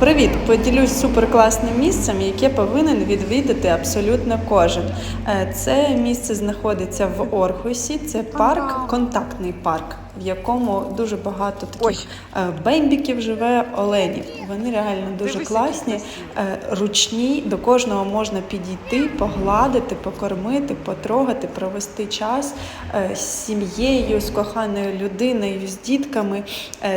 Привіт! Поділюсь суперкласним місцем, яке повинен відвідати абсолютно кожен. Е, Це місце знаходиться в Орхусі. Це парк, контактний парк, в якому дуже багато таких е, бембіків живе оленів. Вони реально дуже класні, е, ручні. До кожного можна підійти, погладити, покормити, потрогати, провести час е, з сім'єю, з коханою людиною, з дітками,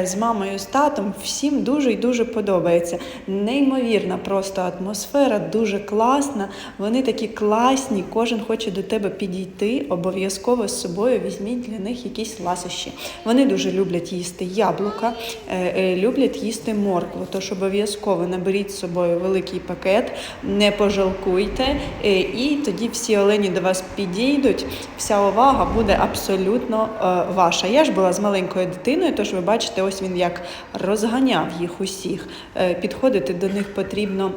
з мамою, з татом. Всім дуже і дуже подобається. Неймовірна просто атмосфера, дуже класна. Вони такі класні, кожен хоче до тебе підійти. Обов'язково з собою візьміть для них якісь ласощі. Вони дуже люблять їсти яблука, е, е, люблять їсти моркву. Тож обов'язково наберіть з собою великий пакет, не пожалкуйте, е, і тоді всі олені до вас підійдуть. Вся увага буде абсолютно ваша. Я ж була з маленькою дитиною, тож ви бачите, ось він як розганяв їх усіх. Підходити до них потрібно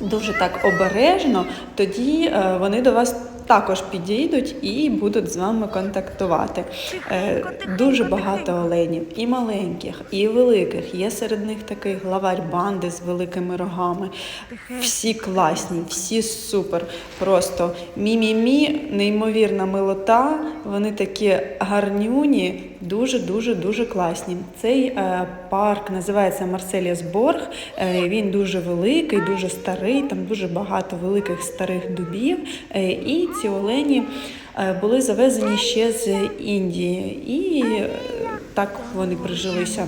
дуже так обережно, тоді е, вони до вас також підійдуть і будуть з вами контактувати. Е, Дуже багато оленів, і маленьких, і великих. Є серед них такий главарь банди з великими рогами. Всі класні, всі супер. Просто мі-мі-мі, неймовірна милота. Вони такі гарнюні, дуже дуже дуже класні. Цей е, парк називається Марселіас Борг. Він дуже великий, дуже старий, там дуже багато великих старих дубів. Е, і ці олені е, були завезені ще з Індії. І е, так вони прижилися.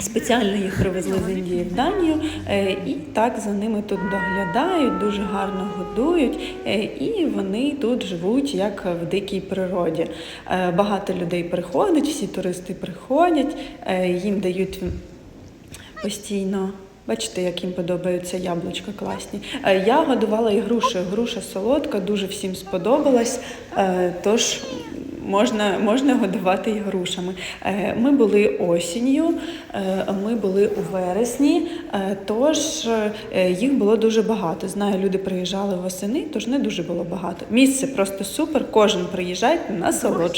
Спеціально їх привезли з Індії в Данію, і так за ними тут доглядають, дуже гарно годують, і вони тут живуть як в дикій природі. Багато людей приходить, всі туристи приходять, їм дають постійно. Бачите, як їм подобаються яблучка класні. Е, Я годувала і груші. Груша солодка, дуже всім сподобалась. е, Тож можна, можна годувати і грушами. Е, Ми були осінню, ми були у вересні, тож їх було дуже багато. Знаю, люди приїжджали восени, тож не дуже було багато. Місце просто супер. Кожен приїжджайте, насолоджуйтесь.